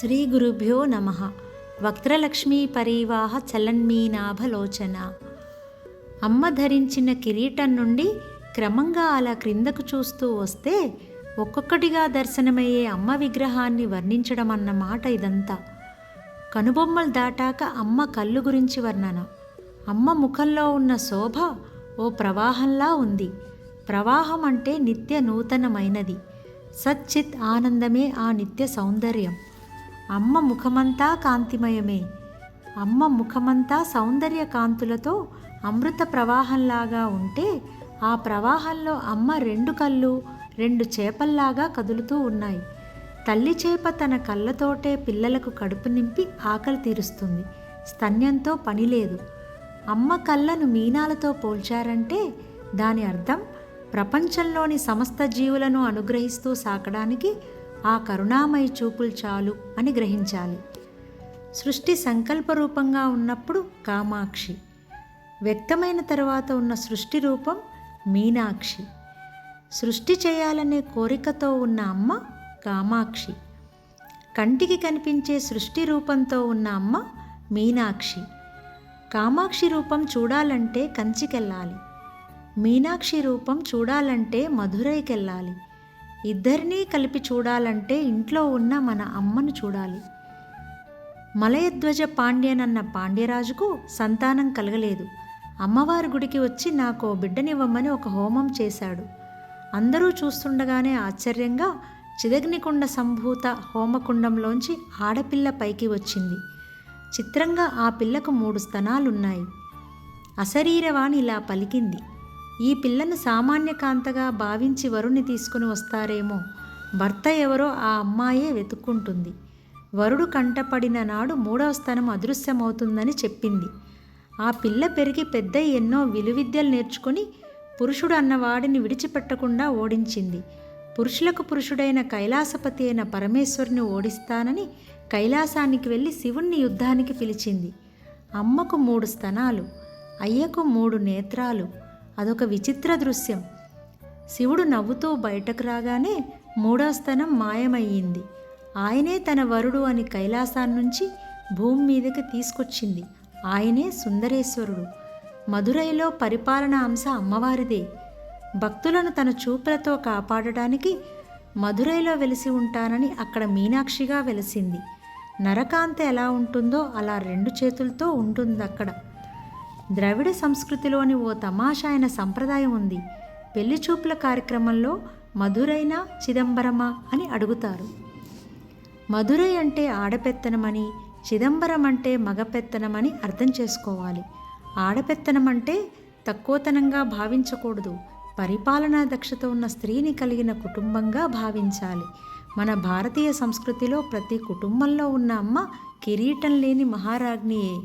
శ్రీ గురుభ్యో నమ. వక్త్రలక్ష్మీ పరీవాహ చలన్మీనాభలోచన. అమ్మ ధరించిన కిరీటం నుండి క్రమంగా అలా క్రిందకు చూస్తూ వస్తే ఒక్కొక్కటిగా దర్శనమయ్యే అమ్మ విగ్రహాన్ని వర్ణించడం అన్న మాట ఇదంతా. కనుబొమ్మలు దాటాక అమ్మ కళ్ళు గురించి వర్ణన. అమ్మ ముఖంలో ఉన్న శోభ ఓ ప్రవాహంలా ఉంది. ప్రవాహం అంటే నిత్య నూతనమైనది. సచ్చిత్ ఆనందమే ఆ నిత్య సౌందర్యం. అమ్మ ముఖమంతా కాంతిమయమే. అమ్మ ముఖమంతా సౌందర్య కాంతులతో అమృత ప్రవాహంలాగా ఉంటే ఆ ప్రవాహంలో అమ్మ రెండు కళ్ళు రెండు చేపల్లాగా కదులుతూ ఉన్నాయి. తల్లి చేప తన కళ్ళతోటే పిల్లలకు కడుపు నింపి ఆకలి తీరుస్తుంది. స్తన్యంతో పని లేదు అమ్మ కళ్ళను మీనాలతో పోల్చారంటే దాని అర్థం ప్రపంచంలోని సమస్త జీవులను అనుగ్రహిస్తూ సాకడానికి ఆ కరుణామయ చూపులు చాలు అని గ్రహించాలి. సృష్టి సంకల్ప రూపంగా ఉన్నప్పుడు కామాక్షి. వ్యక్తమైన తర్వాత ఉన్న సృష్టి రూపం మీనాక్షి. సృష్టి చేయాలనే కోరికతో ఉన్న అమ్మ కామాక్షి. కంటికి కనిపించే సృష్టి రూపంతో ఉన్న అమ్మ మీనాక్షి. కామాక్షి రూపం చూడాలంటే కంచికెళ్ళాలి. మీనాక్షి రూపం చూడాలంటే మధురైకెళ్ళాలి. ఇద్దరినీ కలిపి చూడాలంటే ఇంట్లో ఉన్న మన అమ్మను చూడాలి. మలయధ్వజ పాండ్యనన్న పాండ్యరాజుకు సంతానం కలగలేదు. అమ్మవారి గుడికి వచ్చి నాకు ఓ బిడ్డనివ్వమని ఒక హోమం చేశాడు. అందరూ చూస్తుండగానే ఆశ్చర్యంగా చిదగ్నికుండ సంభూత హోమకుండంలోంచి ఆడపిల్ల పైకి వచ్చింది. చిత్రంగా ఆ పిల్లకు మూడు స్తనాలున్నాయి. అశరీరవాణి ఇలా పలికింది. ఈ పిల్లను సామాన్య కాంతగా భావించి వరుణ్ణి తీసుకుని వస్తారేమో. భర్త ఎవరో ఆ అమ్మాయే వెతుక్కుంటుంది. వరుడు కంటపడిన నాడు మూడవ స్థనం అదృశ్యమవుతుందని చెప్పింది. ఆ పిల్ల పెరిగి పెద్ద ఎన్నో విలువిద్యలు నేర్చుకుని పురుషుడు అన్నవాడిని విడిచిపెట్టకుండా ఓడించింది. పురుషులకు పురుషుడైన కైలాసపతి అయిన పరమేశ్వరుని ఓడిస్తానని కైలాసానికి వెళ్ళి శివుణ్ణి యుద్ధానికి పిలిచింది. అమ్మకు మూడు స్తనాలు అయ్యకు మూడు నేత్రాలు అదొక విచిత్ర దృశ్యం. శివుడు నవ్వుతూ బయటకు రాగానే మూడో స్థనం మాయమయ్యింది. ఆయనే తన వరుడు అని కైలాసాన్నించి భూమి మీదకి తీసుకొచ్చింది. ఆయనే సుందరేశ్వరుడు. మధురైలో పరిపాలన అంశ అమ్మవారిదే. భక్తులను తన చూపులతో కాపాడడానికి మధురైలో వెలిసి ఉంటానని అక్కడ మీనాక్షిగా వెలిసింది. నరకాంత ఎలా ఉంటుందో అలా రెండు చేతులతో ఉంటుంది అక్కడ ద్రవిడ సంస్కృతిలోని ఓ తమాషా అయిన సంప్రదాయం ఉంది. పెళ్ళి చూపుల కార్యక్రమంలో మధురైన చిదంబరమా అని అడుగుతారు. మధురై అంటే ఆడపెత్తనమని చిదంబరం అంటే మగపెత్తనమని అర్థం చేసుకోవాలి. ఆడపెత్తనం అంటే తక్కువతనంగా భావించకూడదు. పరిపాలనా దక్షత ఉన్న స్త్రీని కలిగిన కుటుంబంగా భావించాలి. మన భారతీయ సంస్కృతిలో ప్రతి కుటుంబంలో ఉన్న అమ్మ కిరీటం లేని మహారాజ్ఞియే.